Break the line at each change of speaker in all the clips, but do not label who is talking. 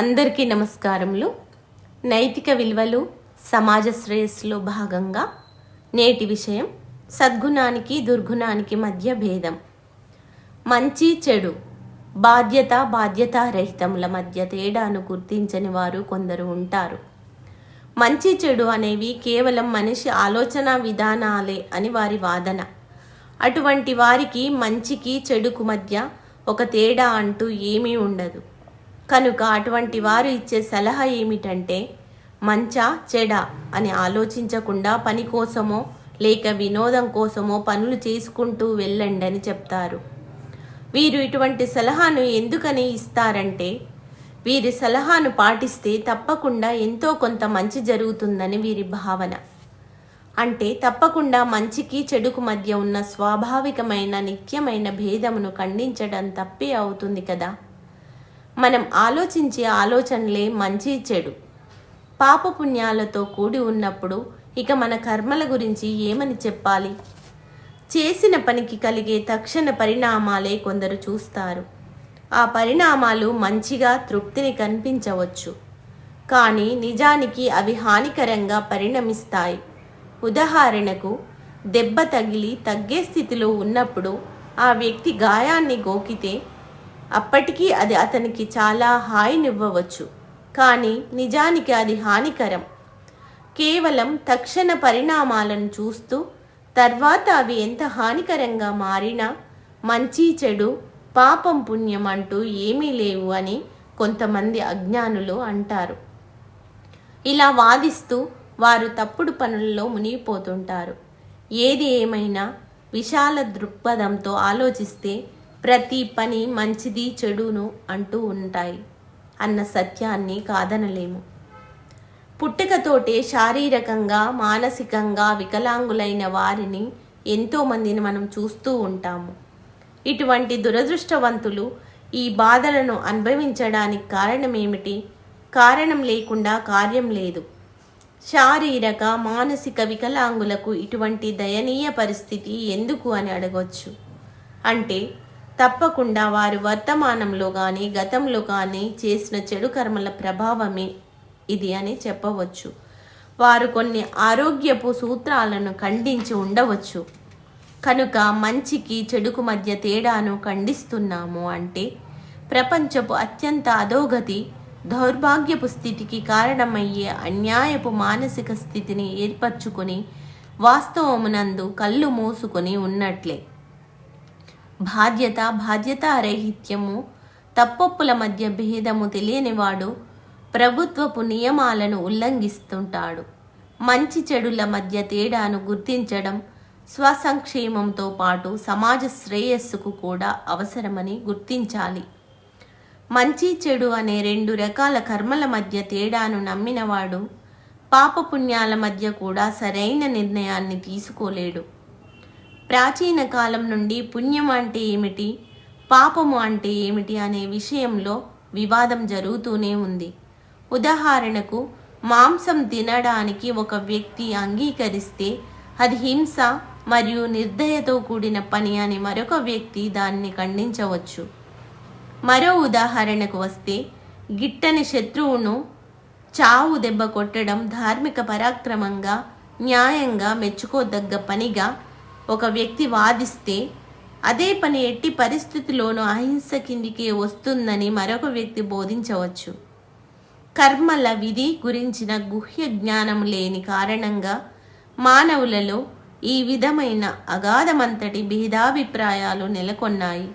అందరికీ నమస్కారములు. నైతిక విలువలు సమాజ శ్రేయస్సులో భాగంగా నేటి విషయం సద్గుణానికి దుర్గుణానికి మధ్య భేదం. మంచి చెడు బాధ్యత బాధ్యతారహితముల మధ్య తేడాను గుర్తించని వారు కొందరు ఉంటారు. మంచి చెడు అనేవి కేవలం మనిషి ఆలోచన విధానాలే అని వారి వాదన. అటువంటి వారికి మంచికి చెడుకు మధ్య ఒక తేడా అంటూ ఏమీ ఉండదు. కనుక అటువంటి వారు ఇచ్చే సలహా ఏమిటంటే మంచా చెడా అని ఆలోచించకుండా పని కోసమో లేక వినోదం కోసమో పనులు చేసుకుంటూ వెళ్ళండి అని చెప్తారు. వీరు ఇటువంటి సలహాను ఎందుకని ఇస్తారంటే వీరి సలహాను పాటిస్తే తప్పకుండా ఎంతో కొంత మంచి జరుగుతుందని వీరి భావన. అంటే తప్పకుండా మంచికి చెడుకు మధ్య ఉన్న స్వాభావికమైన నిత్యమైన భేదమును ఖండించడం తప్పే అవుతుంది కదా. మనం ఆలోచించే ఆలోచనలే మంచి చెడు. పాపపుణ్యాలతో కూడి ఉన్నప్పుడు ఇక మన కర్మల గురించి ఏమని చెప్పాలి? చేసిన పనికి కలిగే తక్షణ పరిణామాలే కొందరు చూస్తారు. ఆ పరిణామాలు మంచిగా తృప్తిని కనిపించవచ్చు. కానీ నిజానికి అవి హానికరంగా పరిణమిస్తాయి. ఉదాహరణకు దెబ్బ తగిలి తగ్గే స్థితిలో ఉన్నప్పుడు ఆ వ్యక్తి గాయాన్ని గోకితే అప్పటికీ అది అతనికి చాలా హాయినివ్వవచ్చు. కానీ నిజానికి అది హానికరం. కేవలం తక్షణ పరిణామాలను చూస్తూ తర్వాత అవి ఎంత హానికరంగా మారినా మంచి చెడు పాపం పుణ్యం అంటూ ఏమీ లేవు అని కొంతమంది అజ్ఞానులు అంటారు. ఇలా వాదిస్తూ వారు తప్పుడు పనుల్లో మునిగిపోతుంటారు. ఏది ఏమైనా విశాల దృక్పథంతో ఆలోచిస్తే ప్రతి పని మంచిది చెడును అంటూ ఉంటాయి అన్న సత్యాన్ని కాదనలేము. పుట్టుకతోటే శారీరకంగా మానసికంగా వికలాంగులైన వారిని ఎంతోమందిని మనం చూస్తూ ఉంటాము. ఇటువంటి దురదృష్టవంతులు ఈ బాధలను అనుభవించడానికి కారణమేమిటి కారణం లేకుండా కార్యం లేదు. శారీరక మానసిక వికలాంగులకు ఇటువంటి దయనీయ పరిస్థితి ఎందుకు అని అడగవచ్చు అంటే తప్పకుండా వారు వర్తమానంలో కానీ గతంలో కానీ చేసిన చెడు కర్మల ప్రభావమే ఇది అని చెప్పవచ్చు. వారు కొన్ని ఆరోగ్యపు సూత్రాలను ఖండించి ఉండవచ్చు. కనుక మంచికి చెడుకు మధ్య తేడాను ఖండిస్తున్నాము అంటే ప్రపంచపు అత్యంత అధోగతి దౌర్భాగ్యపు స్థితికి కారణమయ్యే అన్యాయపు మానసిక స్థితిని ఏర్పరచుకొని వాస్తవమునందు కళ్ళు మూసుకొని ఉన్నట్లే. బాధ్యత బాధ్యతారహిత్యము తప్పొప్పుల మధ్య భేదము తెలియనివాడు ప్రభుత్వపు నియమాలను ఉల్లంఘిస్తుంటాడు. మంచి చెడుల మధ్య తేడాను గుర్తించడం స్వసంక్షేమంతో పాటు సమాజ శ్రేయస్సుకు కూడా అవసరమని గుర్తించాలి. మంచి చెడు అనే రెండు రకాల కర్మల మధ్య తేడాను నమ్మినవాడు పాపపుణ్యాల మధ్య కూడా సరైన నిర్ణయాన్ని తీసుకోలేడు. ప్రాచీన కాలం నుండి పుణ్యం అంటే ఏమిటి? పాపము అంటే ఏమిటి అనే విషయంలో వివాదం జరుగుతూనే ఉంది. ఉదాహరణకు మాంసం తినడానికి ఒక వ్యక్తి అంగీకరిస్తే అది హింస మరియు నిర్దయతో కూడిన పని అని మరొక వ్యక్తి దాన్ని ఖండించవచ్చు. మరో ఉదాహరణకు వస్తే గిట్టని శత్రువును చావు దెబ్బ కొట్టడం ధార్మిక పరాక్రమంగా న్యాయంగా మెచ్చుకోదగ్గ పనిగా ఒక వ్యక్తి వాదిస్తే అదే పని ఎట్టి పరిస్థితిలోనూ అహింస కిందికే వస్తుందని మరొక వ్యక్తి బోధించవచ్చు. కర్మల విధి గురించిన గుహ్య జ్ఞానం లేని కారణంగా మానవులలో ఈ విధమైన అగాధమంతటి భేదాభిప్రాయాలు నెలకొన్నాయి.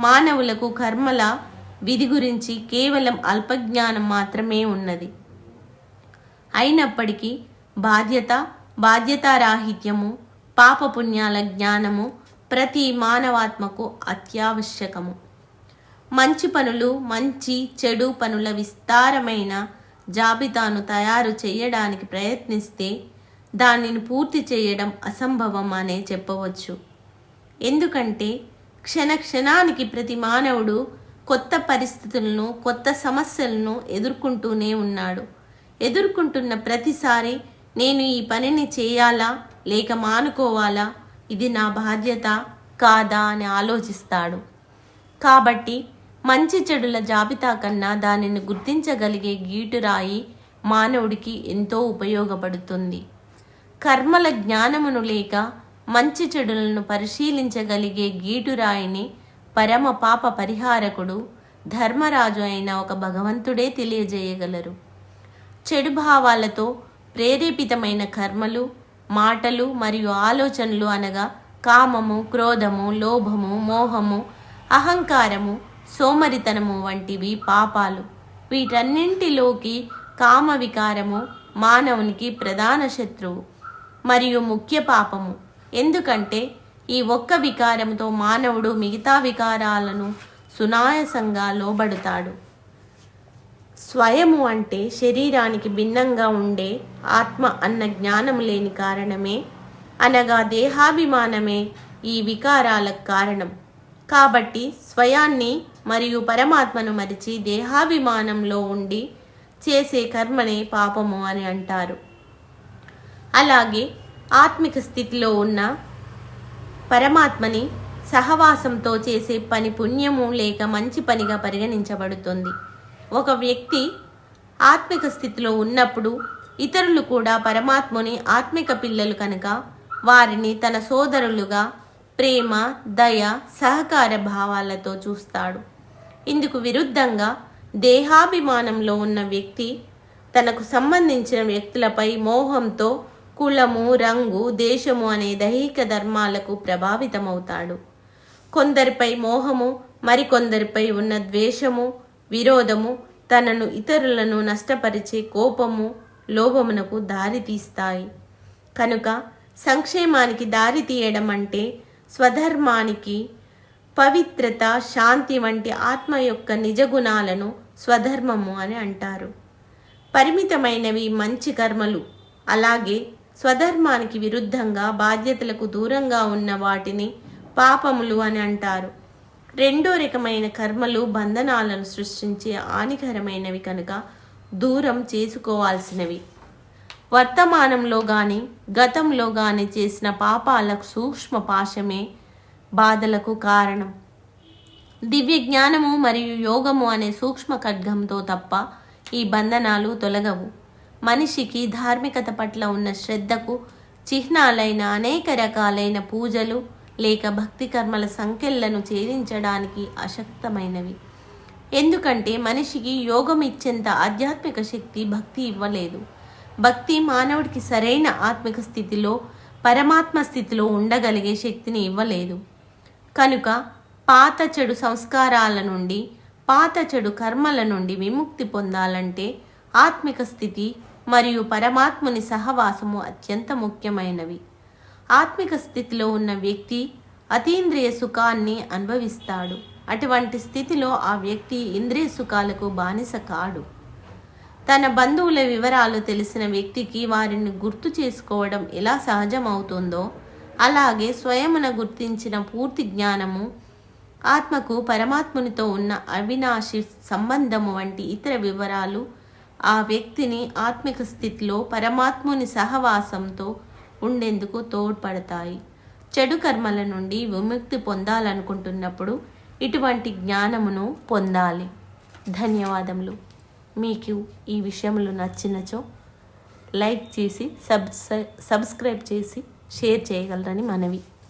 మానవులకు కర్మల విధి గురించి కేవలం అల్పజ్ఞానం మాత్రమే ఉన్నది. అయినప్పటికీ బాధ్యత బాధ్యతారాహిత్యము పాపపుణ్యాల జ్ఞానము ప్రతి మానవాత్మకు అత్యావశ్యకము. మంచి పనులు మంచి చెడు పనుల విస్తారమైన జాబితాను తయారు చేయడానికి ప్రయత్నిస్తే దానిని పూర్తి చేయడం అసంభవం అనే చెప్పవచ్చు. ఎందుకంటే క్షణ క్షణానికి ప్రతి మానవుడు కొత్త పరిస్థితులను కొత్త సమస్యలను ఎదుర్కొంటూనే ఉన్నాడు. ఎదుర్కొంటున్న ప్రతిసారి నేను ఈ పనిని చేయాలా? లేక మానుకోవాలా? ఇది నా బాధ్యత కాదా అని ఆలోచిస్తాడు. కాబట్టి మంచి చెడుల జాబితా కన్నా దానిని గుర్తించగలిగే గీటురాయి మానవుడికి ఎంతో ఉపయోగపడుతుంది. కర్మల జ్ఞానమును లేక మంచి చెడులను పరిశీలించగలిగే గీటురాయిని పరమ పాప పరిహారకుడు ధర్మరాజు అయిన ఒక భగవంతుడే తెలియజేయగలరు. చెడు భావాలతో ప్రేరేపితమైన కర్మలు మాటలు మరియు ఆలోచనలు అనగా కామము క్రోధము లోభము మోహము అహంకారము సోమరితనము వంటివి పాపాలు. వీటన్నింటిలోకి కామ వికారము మానవునికి ప్రధాన శత్రువు మరియు ముఖ్య పాపము. ఎందుకంటే ఈ ఒక్క వికారంతో మానవుడు మిగతా వికారాలను సునాయసంగా లోబడుతాడు. స్వయము అంటే శరీరానికి భిన్నంగా ఉండే ఆత్మ అన్న జ్ఞానం లేని కారణమే అనగా దేహాభిమానమే ఈ వికారాలకు కారణం. కాబట్టి స్వయాన్ని మరియు పరమాత్మను మరిచి దేహాభిమానంలో ఉండి చేసే కర్మనే పాపము అని అంటారు. అలాగే ఆత్మిక స్థితిలో ఉన్న పరమాత్మని సహవాసంతో చేసే పని పుణ్యము లేక మంచి పనిగా పరిగణించబడుతుంది. ఒక వ్యక్తి ఆత్మిక స్థితిలో ఉన్నప్పుడు ఇతరులు కూడా పరమాత్ముని ఆత్మిక పిల్లలు కనుక వారిని తన సోదరులుగా ప్రేమ దయ సహకార భావాలతో చూస్తాడు. ఇందుకు విరుద్ధంగా దేహాభిమానంలో ఉన్న వ్యక్తి తనకు సంబంధించిన వ్యక్తులపై మోహంతో కులము రంగు దేశము అనే దైహిక ధర్మాలకు ప్రభావితమవుతాడు. కొందరిపై మోహము మరికొందరిపై ఉన్న ద్వేషము విరోధము తనను ఇతరులను నష్టపరిచే కోపము లోభమునకు దారి తీస్తాయి. కనుక సంక్షేమానికి దారి తీయడం అంటే స్వధర్మానికి పవిత్రత శాంతి వంటి ఆత్మ యొక్క నిజ గుణాలను స్వధర్మము అని అంటారు. పరిమితమైనవి మంచి కర్మలు. అలాగే స్వధర్మానికి విరుద్ధంగా బాధ్యతలకు దూరంగా ఉన్న వాటిని పాపములు అని అంటారు. రెండో రకమైన కర్మలు బంధనాలను సృష్టించే హానికరమైనవి కనుక దూరం చేసుకోవాల్సినవి. వర్తమానంలో గాని గతంలో గాని చేసిన పాపాల సూక్ష్మ పాశమే బాధలకు కారణం. దివ్య జ్ఞానము మరియు యోగము అనే సూక్ష్మ ఖడ్గంతో తప్ప ఈ బంధనాలు తొలగవు. మనిషికి ధార్మికత పట్ల ఉన్న శ్రద్ధకు చిహ్నాలైన అనేక రకాలైన పూజలు లేక భక్తి కర్మల సంఖ్యలను ఛేదించడానికి అశక్తమైనవి. ఎందుకంటే మనిషికి యోగం ఇచ్చేంత ఆధ్యాత్మిక శక్తి భక్తి ఇవ్వలేదు. భక్తి మానవుడికి సరైన ఆత్మిక స్థితిలో పరమాత్మ స్థితిలో ఉండగలిగే శక్తిని ఇవ్వలేదు. కనుక పాత చెడు సంస్కారాల నుండి పాత చెడు కర్మల నుండి విముక్తి పొందాలంటే ఆత్మిక స్థితి మరియు పరమాత్ముని సహవాసము అత్యంత ముఖ్యమైనవి. ఆత్మిక స్థితిలో ఉన్న వ్యక్తి అతీంద్రియ సుఖాన్ని అనుభవిస్తాడు. అటువంటి స్థితిలో ఆ వ్యక్తి ఇంద్రియ సుఖాలకు బానిస కాడు. తన బంధువుల వివరాలు తెలిసిన వ్యక్తికి వారిని గుర్తు చేసుకోవడం ఎలా సహజమవుతుందో అలాగే స్వయమున గుర్తించిన పూర్తి జ్ఞానము ఆత్మకు పరమాత్మునితో ఉన్న అవినాశి సంబంధము వంటి ఇతర వివరాలు ఆ వ్యక్తిని ఆత్మిక స్థితిలో పరమాత్ముని సహవాసంతో ఉండేందుకు తోడ్పడతాయి. చెడు కర్మల నుండి విముక్తి పొందాలనుకుంటున్నప్పుడు ఇటువంటి జ్ఞానమును పొందాలి. ధన్యవాదములు. మీకు ఈ విషయములు నచ్చినచో లైక్ చేసి సబ్స్క్రైబ్ చేసి షేర్ చేయగలరని మనవి.